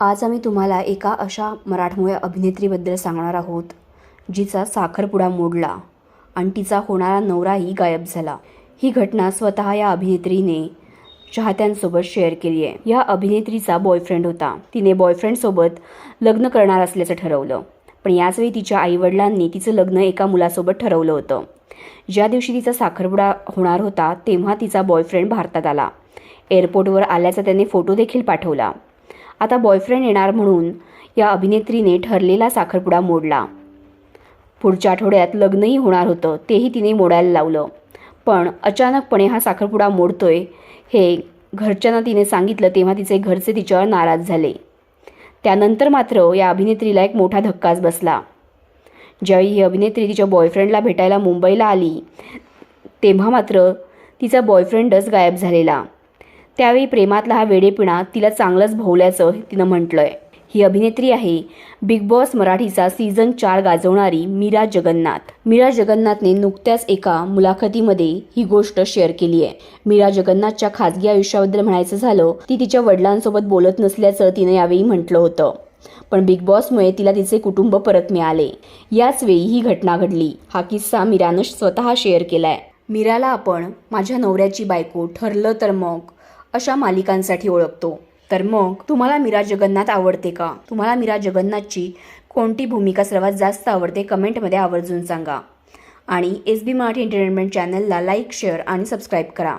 आज आम्ही तुम्हाला एका अशा मराठमोळ्या अभिनेत्रीबद्दल सांगणार आहोत जिचा साखरपुडा मोडला आणि तिचा होणारा नवराही गायब झाला. ही घटना स्वतः या अभिनेत्रीने चाहत्यांसोबत शेअर केली आहे. या अभिनेत्रीचा बॉयफ्रेंड होता. तिने बॉयफ्रेंडसोबत लग्न करणार असल्याचं ठरवलं. पण याचवेळी तिच्या आईवडिलांनी तिचं लग्न एका मुलासोबत ठरवलं होतं. ज्या दिवशी तिचा साखरपुडा होणार होता तेव्हा तिचा बॉयफ्रेंड भारतात आला. एअरपोर्टवर आल्याचा त्याने फोटो देखील पाठवला. आता बॉयफ्रेंड येणार म्हणून या अभिनेत्रीने ठरलेला साखरपुडा मोडला. पुढच्या आठवड्यात लग्नही होणार होतं तेही तिने मोडायला लावलं. पण अचानकपणे हा साखरपुडा मोडतोय हे घरच्यांना तिने सांगितलं तेव्हा तिचे घरचे तिच्यावर नाराज झाले. त्यानंतर मात्र या अभिनेत्रीला एक मोठा धक्काच बसला. ज्यावेळी ही अभिनेत्री तिच्या बॉयफ्रेंडला भेटायला मुंबईला आली तेव्हा मात्र तिचा बॉयफ्रेंडच गायब झालेला. त्यावेळी प्रेमातला हा वेडेपिणा तिला चांगलंच भोवल्याचं तिनं म्हटलंय. ही अभिनेत्री आहे. बिग बॉस मराठीचा सीझन चार गाजवणारी मीरा जगन्नाथ. मीरा जगन्नाथने नुकत्याच एका मुलाखतीमध्ये ही गोष्ट शेअर केली आहे. मीरा जगन्नाथच्या खाजगी आयुष्याबद्दल म्हणायचं झालं ती तिच्या वडिलांसोबत बोलत नसल्याचं तिनं यावेळी म्हटलं होतं. पण बिग बॉसमुळे तिला तिचे कुटुंब परत मिळाले. याच वेळी ही घटना घडली. हा किस्सा मीरानं स्वतः शेअर केलाय. मीराला आपण माझ्या नवऱ्याची बायको ठरलं तर मग? अशा मालिकांसाठी ओळखतो. तर मग तुम्हाला मीरा जगन्नाथ आवडते का? तुम्हाला मीरा जगन्नाथची कोणती भूमिका सर्वात जास्त आवडते? कमेंटमध्ये आवर्जून सांगा. आणि एस बी मराठी एंटरटेनमेंट चॅनलला लाईक शेअर आणि सबस्क्राईब करा.